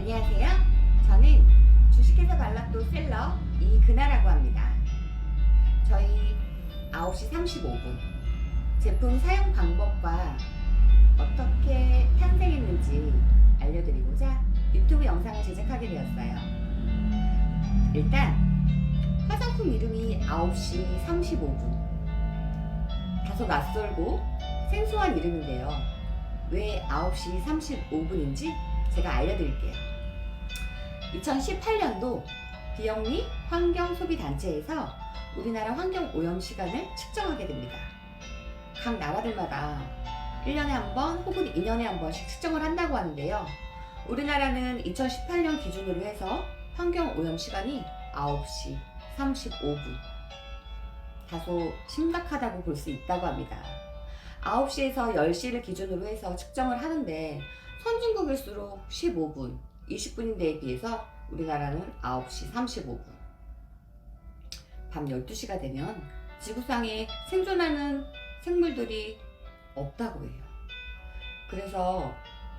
안녕하세요. 저는 주식회사 발락도 셀러 이근아라고 합니다. 저희 9시 35분 제품 사용 방법과 어떻게 탄생했는지 알려드리고자 유튜브 영상을 제작하게 되었어요. 일단 화장품 이름이 9시 35분 다소 낯설고 생소한 이름인데요. 왜 9시 35분인지 제가 알려드릴게요. 2018년도 비영리 환경소비단체에서 우리나라 환경 오염 시간을 측정하게 됩니다. 각 나라들마다 1년에 한 번 혹은 2년에 한 번씩 측정을 한다고 하는데요. 우리나라는 2018년 기준으로 해서 환경 오염 시간이 9시 35분. 다소 심각하다고 볼 수 있다고 합니다. 9시에서 10시를 기준으로 해서 측정을 하는데 선진국일수록 15분, 20분인데에 비해서 우리나라는 9시 35분. 밤 12시가 되면 지구상에 생존하는 생물들이 없다고 해요. 그래서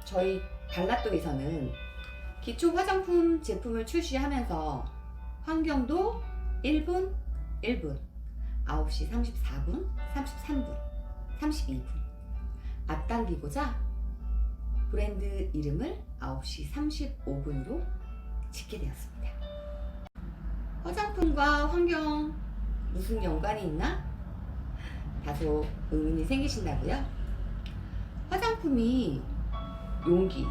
저희 발라또에서는 기초 화장품 제품을 출시하면서 환경도 1분, 1분, 9시 34분, 33분, 32분 앞당기고자 브랜드 이름을 9시 35분으로 짓게 되었습니다. 화장품과 환경 무슨 연관이 있나? 다소 의문이 생기신다고요? 화장품이 용기,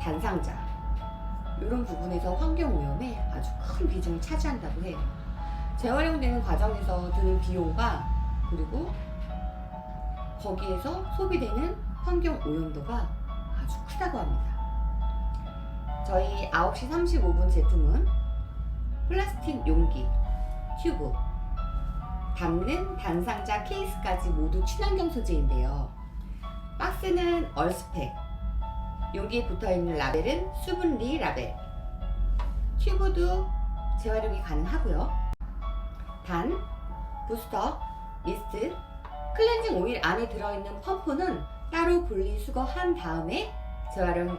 단상자 이런 부분에서 환경 오염에 아주 큰 비중을 차지한다고 해요. 재활용되는 과정에서 드는 비용과 그리고 거기에서 소비되는 환경 오염도가 아주 크다고 합니다. 저희 9시 35분 제품은 플라스틱 용기, 튜브, 담는 단상자 케이스까지 모두 친환경 소재인데요. 박스는 얼스펙, 용기에 붙어있는 라벨은 수분리 라벨, 튜브도 재활용이 가능하고요. 단, 부스터, 미스트, 클렌징 오일 안에 들어있는 펌프는 따로 분리수거한 다음에 재활용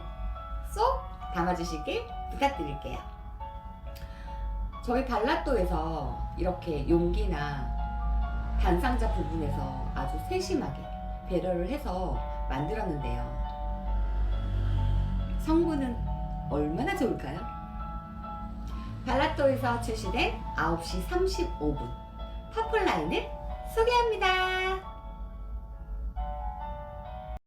쏙 담아주시길 부탁드릴게요. 저희 발라또에서 이렇게 용기나 단상자 부분에서 아주 세심하게 배려를 해서 만들었는데요. 성분은 얼마나 좋을까요? 발라또에서 출시된 9시 35분 퍼플라인을 소개합니다.